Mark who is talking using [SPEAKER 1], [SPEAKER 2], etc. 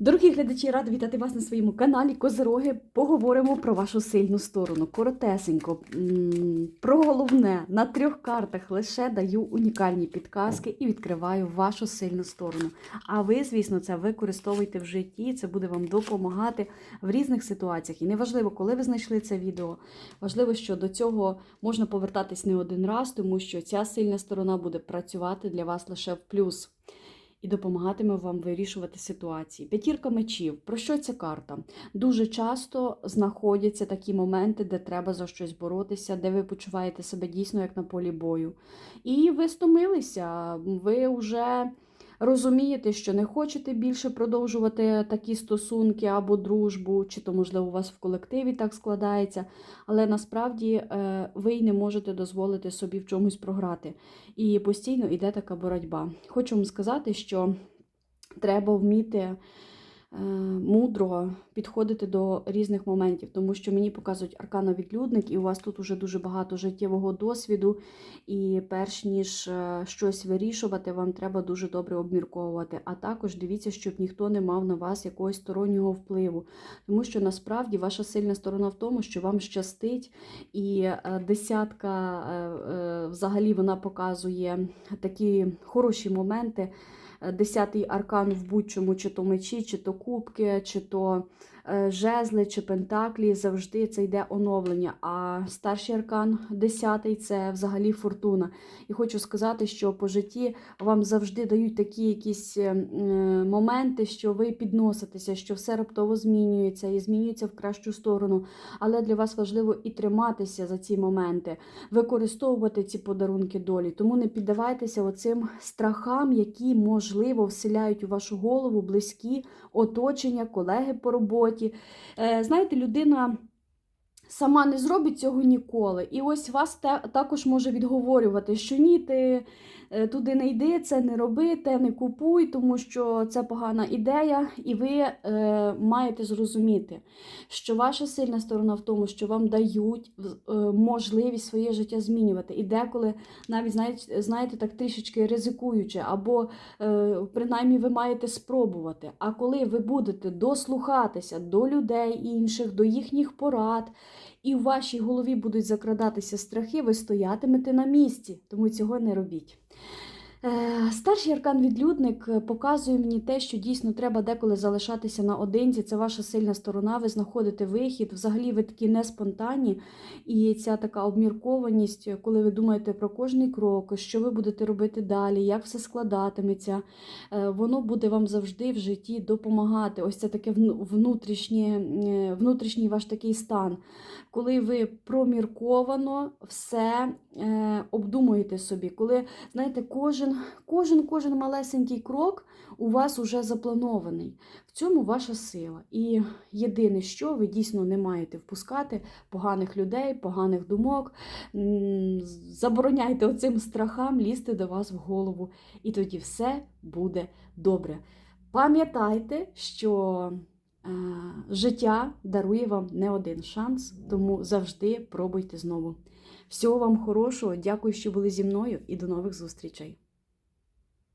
[SPEAKER 1] Дорогі глядачі, рада вітати вас на своєму каналі Козироги. Поговоримо про вашу сильну сторону. Коротесенько, про головне на трьох картах лише даю унікальні підказки і відкриваю вашу сильну сторону. А ви, звісно, це використовуйте в житті. Це буде вам допомагати в різних ситуаціях. І неважливо, коли ви знайшли це відео. Важливо, що до цього можна повертатись не один раз, тому що ця сильна сторона буде працювати для вас лише в плюс і допомагатиме вам вирішувати ситуації. П'ятірка мечів. Про що ця карта? Дуже часто знаходяться такі моменти, де треба за щось боротися, де ви почуваєте себе дійсно як на полі бою. І ви стомилися, ви вже. Розумієте, що не хочете більше продовжувати такі стосунки або дружбу, чи то, можливо, у вас в колективі так складається, але насправді е, ви й не можете дозволити собі в чомусь програти. І постійно йде така боротьба. Хочу вам сказати, що треба вміти мудро підходити до різних моментів, тому що мені показують аркана відлюдник, і у вас тут уже дуже багато життєвого досвіду. І перш ніж е, щось вирішувати, вам треба дуже добре обмірковувати. А також дивіться, щоб ніхто не мав на вас якогось стороннього впливу. Тому що насправді ваша сильна сторона в тому, що вам щастить, і е, десятка е, е, взагалі вона показує такі хороші моменти. Десятий аркан в будь-чому, чи то мечі, чи то кубки, чи то жезли, чи пентаклі, завжди це йде оновлення. А старший аркан, десятий це взагалі фортуна. І хочу сказати, що по житті вам завжди дають такі якісь е, моменти, що ви підноситеся, що все раптово змінюється і змінюється в кращу сторону. Але для вас важливо і триматися за ці моменти, використовувати ці подарунки долі. Тому не піддавайтеся оцим страхам, які можливо вселяють у вашу голову близькі оточення, колеги по роботі. Е, Знаєте, людина. Сама не зробить цього ніколи. І ось вас та- також може відговорювати, що ні, ти е, туди не йди, це не роби, те не купуй, тому що це погана ідея, і ви е, маєте зрозуміти, що ваша сильна сторона в тому, що вам дають е, можливість своє життя змінювати. І деколи навіть знаєте, знаєте так трішечки ризикуючи, або е, принаймні ви маєте спробувати. А коли ви будете дослухатися до людей інших, до їхніх порад, і в вашій голові будуть закрадатися страхи, ви стоятимете на місці, тому цього не робіть. Е, Старший аркан відлюдник е, показує мені те, що дійсно треба деколи залишатися наодинці. Це ваша сильна сторона, ви знаходите вихід. Взагалі ви такі не спонтанні. І ця така обміркованість, коли ви думаєте про кожний крок, що ви будете робити далі, як все складатиметься, е, воно буде вам завжди в житті допомагати. Ось це таке внутрішнє, е, внутрішній ваш такий стан, коли ви промірковано все е, обдумуєте собі, коли знаєте, кожен, кожен, кожен малесенький крок у вас уже запланований. В цьому ваша сила. І єдине, що ви дійсно не маєте впускати поганих людей, поганих думок. Забороняйте оцим страхам лізти до вас в голову, і тоді все буде добре. Пам'ятайте, що е, життя дарує вам не один шанс, тому завжди пробуйте знову. Всього вам хорошого, дякую, що були зі мною, і до нових зустрічей!